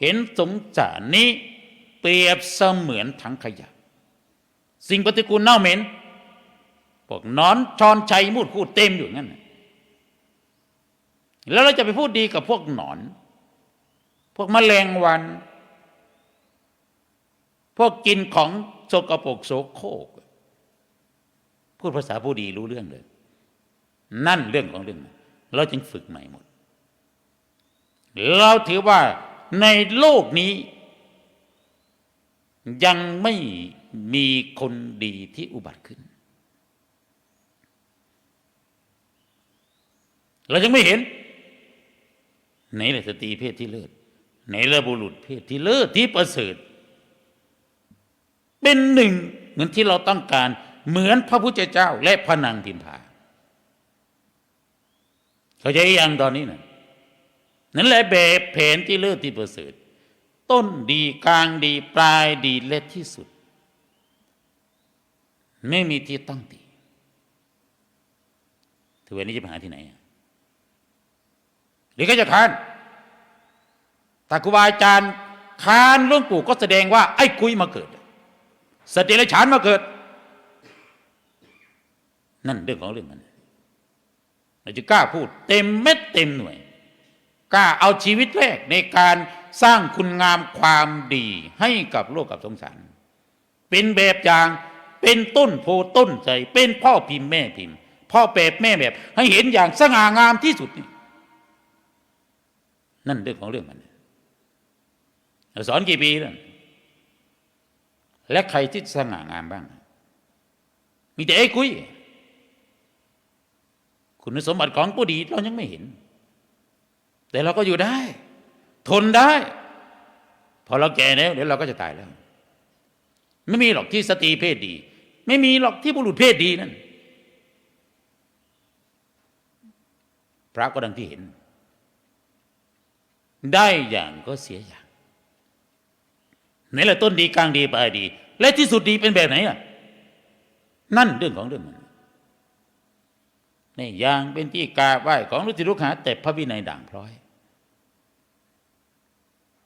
เห็นสงสารนี้เปรียบเสมือนถังขยะ สิ่งปฏิกูลเน่าเหม็นพวกนอนชอนชัยมูดคูดเต็มอยู่งั้นน่ะแล้วเราจะไปพูดดีกับพวกหนอน พวกแมลงวัน พวกกินของโสกโปกโสโคก พูดภาษาผู้ดีรู้เรื่องเลย นั่นเรื่องของเรื่อง เราจึงฝึกใหม่หมด เราถือว่า ในโลกนี้ ยังไม่มีคนดีที่อุบัติขึ้น เรายังไม่เห็น ไหนเลยสตรีเพศที่เลิศไหนละบุรุษเพศที่เลิศที่ประเสริฐ เป็นหนึ่งเหมือนที่เราต้องการเหมือนพระพุทธเจ้าและพระนางพิมพาเขาใจยังตอนนี้นะ นั่นแหละแบบแผนที่เลิศที่ประเสริฐ ต้นดีกลางดีปลายดีและที่สุด ไม่มีที่ต้องตีถือวันนี้จะไปหาที่ไหนหรือก็จะคานถ้าครูบาอาจารย์คานหลวงปู่ก็แสดงว่า ไอ้คุยมาเกิดสติและฉานมาเกิด นั่นเรื่องของเรื่องมันเราจะกล้าพูด เต็มเม็ดเต็มหน่วย กล้าเอาชีวิตแรกในการสร้างคุณงามความดีให้กับโลกกับสงสาร เป็นแบบอย่างเป็นต้นโพต้นใจ เป็นพ่อพิมพ์แม่พิมพ์ พ่อแบบแม่แบบ ให้เห็นอย่างสง่างามที่สุดนี่นั่นเรื่องของเรื่องมันสอนกี่ปีแล้วและใครที่สง่างามบ้าง มีแต่ไอ้คุย คุณสมบัติของผู้ดีเรายังไม่เห็น แต่เราก็อยู่ได้ ทนได้ พอเราแก่แล้วเดี๋ยวเราก็จะตายแล้ว ไม่มีหรอกที่สตรีเพศดี ไม่มีหรอกที่บุรุษเพศดีนั่นพระก็ดังที่เห็น ได้อย่างก็เสียอย่างไหนละต้นดีกลางดีปลายดี และที่สุดดีเป็นแบบไหนอะ นั่นเรื่องของเรื่องมัน นอย่างเป็นที่กราบไหว้ของฤทธิลูกหาแต่พระวินัยด่างพร้อย